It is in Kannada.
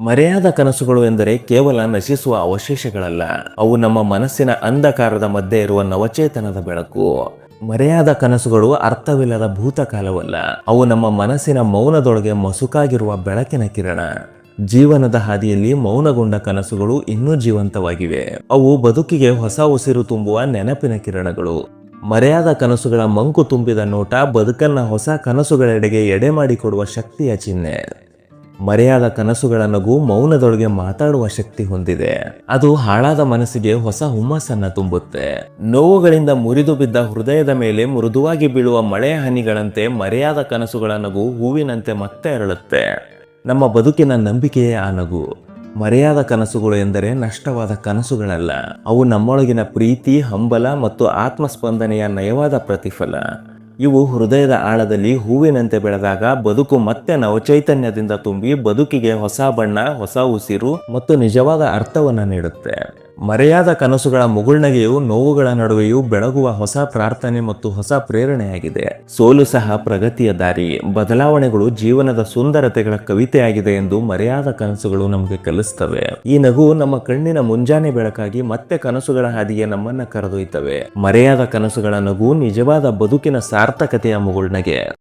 ಮರೆಯಾದ ಕನಸುಗಳು ಎಂದರೆ ಕೇವಲ ನಶಿಸುವ ಅವಶೇಷಗಳಲ್ಲ. ಅವು ನಮ್ಮ ಮನಸ್ಸಿನ ಅಂಧಕಾರದ ಮಧ್ಯೆ ಇರುವ ನವಚೇತನದ ಬೆಳಕು. ಮರೆಯಾದ ಕನಸುಗಳು ಅರ್ಥವಿಲ್ಲದ ಭೂತಕಾಲವಲ್ಲ. ಅವು ನಮ್ಮ ಮನಸ್ಸಿನ ಮೌನದೊಳಗೆ ಮಸುಕಾಗಿರುವ ಬೆಳಕಿನ ಕಿರಣ. ಜೀವನದ ಹಾದಿಯಲ್ಲಿ ಮೌನಗೊಂಡ ಕನಸುಗಳು ಇನ್ನೂ ಜೀವಂತವಾಗಿವೆ. ಅವು ಬದುಕಿಗೆ ಹೊಸ ಉಸಿರು ತುಂಬುವ ನೆನಪಿನ ಕಿರಣಗಳು. ಮರೆಯಾದ ಕನಸುಗಳ ಮಂಕು ತುಂಬಿದ ನೋಟ ಬದುಕನ್ನ ಹೊಸ ಕನಸುಗಳೆಡೆಗೆ ಎಡೆ ಮಾಡಿಕೊಡುವ ಶಕ್ತಿಯ ಚಿಹ್ನೆ. ಮರೆಯಾದ ಕನಸುಗಳ ನಗು ಮೌನದೊಳಗೆ ಮಾತಾಡುವ ಶಕ್ತಿ ಹೊಂದಿದೆ. ಅದು ಹಾಳಾದ ಮನಸ್ಸಿಗೆ ಹೊಸ ಹುಮ್ಮಸ್ಸನ್ನ ತುಂಬುತ್ತೆ. ನೋವುಗಳಿಂದ ಮುರಿದು ಬಿದ್ದ ಹೃದಯದ ಮೇಲೆ ಮೃದುವಾಗಿ ಬೀಳುವ ಮಳೆಯ ಹನಿಗಳಂತೆ ಮರೆಯಾದ ಕನಸುಗಳ ನಗು ಹೂವಿನಂತೆ ಮತ್ತೆ ಅರಳುತ್ತೆ. ನಮ್ಮ ಬದುಕಿನ ನಂಬಿಕೆಯೇ ಆ ನಗು. ಮರೆಯಾದ ಕನಸುಗಳು ಎಂದರೆ ನಷ್ಟವಾದ ಕನಸುಗಳಲ್ಲ. ಅವು ನಮ್ಮೊಳಗಿನ ಪ್ರೀತಿ, ಹಂಬಲ ಮತ್ತು ಆತ್ಮಸ್ಪಂದನೆಯ ನಯವಾದ ಪ್ರತಿಫಲ. ಇವು ಹೃದಯದ ಆಳದಲ್ಲಿ ಹೂವಿನಂತೆ ಬೆಳೆದಾಗ ಬದುಕು ಮತ್ತೆ ನವಚೈತನ್ಯದಿಂದ ತುಂಬಿ ಬದುಕಿಗೆ ಹೊಸ ಬಣ್ಣ, ಹೊಸ ಉಸಿರು ಮತ್ತು ನಿಜವಾದ ಅರ್ಥವನ್ನು ನೀಡುತ್ತೆ. ಮರೆಯಾದ ಕನಸುಗಳ ಮುಗುಳ್ನಗೆಯು ನೋವುಗಳ ನಡುವೆಯೂ ಬೆಳಗುವ ಹೊಸ ಪ್ರಾರ್ಥನೆ ಮತ್ತು ಹೊಸ ಪ್ರೇರಣೆಯಾಗಿದೆ. ಸೋಲು ಸಹ ಪ್ರಗತಿಯ ದಾರಿ. ಬದಲಾವಣೆಗಳು ಜೀವನದ ಸುಂದರತೆಗಳ ಕವಿತೆಯಾಗಿದೆ ಎಂದು ಮರೆಯಾದ ಕನಸುಗಳು ನಮಗೆ ಕಲಿಸ್ತವೆ. ಈ ನಗು ನಮ್ಮ ಕಣ್ಣಿನ ಮುಂಜಾನೆ ಬೆಳಕಾಗಿ ಮತ್ತೆ ಕನಸುಗಳ ಹಾದಿಗೆ ನಮ್ಮನ್ನ ಕರೆದೊಯ್ತವೆ. ಮರೆಯಾದ ಕನಸುಗಳ ನಗು ನಿಜವಾದ ಬದುಕಿನ ಸಾರ್ಥಕತೆಯ ಮುಗುಳ್ನಗೆ.